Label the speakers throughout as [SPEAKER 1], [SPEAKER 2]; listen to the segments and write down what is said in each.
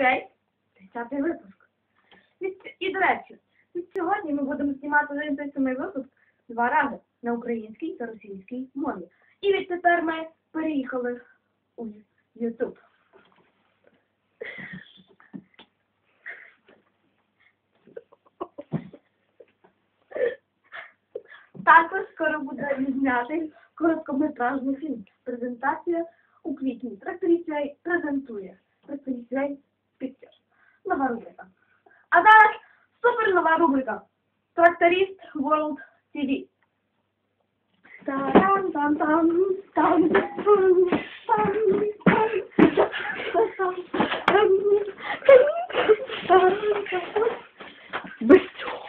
[SPEAKER 1] UA, 30 випуск. І, до речі, від сьогодні ми будемо знімати один той самий випуск два рази на українській та російській мові. І відтепер ми переїхали у YouTube. Також скоро буде відзнятий короткометражний фільм. Презентація у квітні. Тракторіцей презентує. Тракторіцей Pictures. Нова рубрика. А зараз супер нова рубрика. Тракторист World TV. Таран, там, там, там, там, там, Без цього.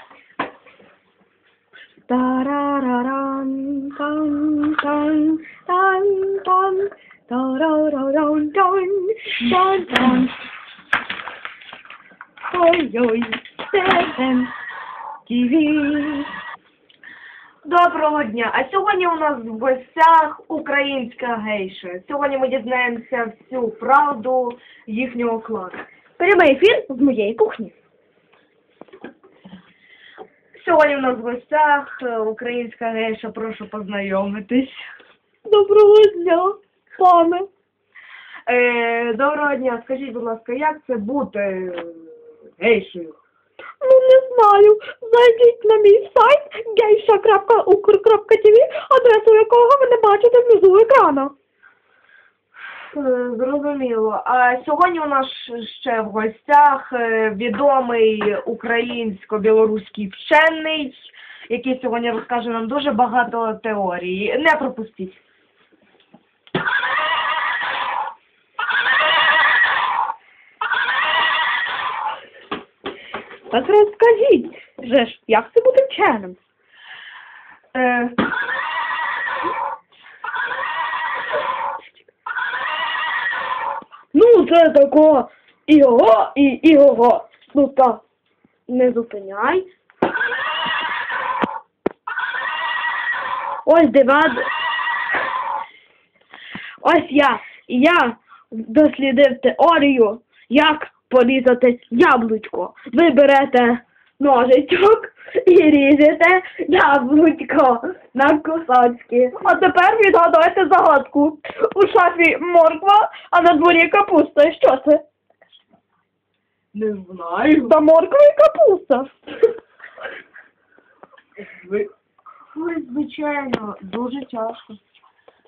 [SPEAKER 2] Тарараран, тан, тан, тан, тан, тарараран, тан, тан, тан. Ой-ой, ТВ.
[SPEAKER 3] Доброго дня! А сьогодні у нас в гостях українська гейша. Сьогодні ми дізнаємося всю правду їхнього клану.
[SPEAKER 2] Прямий ефір з моєї кухні.
[SPEAKER 3] Сьогодні у нас в гостях е, українська гейша, прошу познайомитись.
[SPEAKER 2] Доброго дня, пане.
[SPEAKER 3] Е, доброго дня, скажіть, будь ласка, як це бути е, гейшею?
[SPEAKER 2] Ну, не знаю. Зайдіть на мій сайт geisha.ukr.tv, адресу якого ви не бачите внизу екрана.
[SPEAKER 3] Е, Зрозуміло. А сьогодні у нас ще в гостях е, відомий українсько-білоруський вчений, який сьогодні розкаже нам дуже багато теорій. Не пропустіть.
[SPEAKER 2] Так розкажіть же ж, як це бути вченим?
[SPEAKER 3] Е,
[SPEAKER 2] Ну, це тако і його, і, і його. Ну та не зупиняй. Ось дива. Ось я. Я дослідив теорію, як порізати яблучко. Ви берете ножичок і ріжете яблучко на кусочки. А тепер відгадайте загадку. У шафі морква, а на дворі капуста. Що це?
[SPEAKER 3] не знаю.
[SPEAKER 2] Та морква і капуста.
[SPEAKER 3] Ви... Ой, звичайно, дуже тяжко.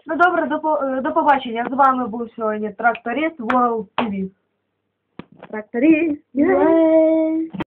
[SPEAKER 3] Ну добре, до, по- е, до побачення. З вами був сьогодні тракторист World TV.
[SPEAKER 2] Factory. Yay!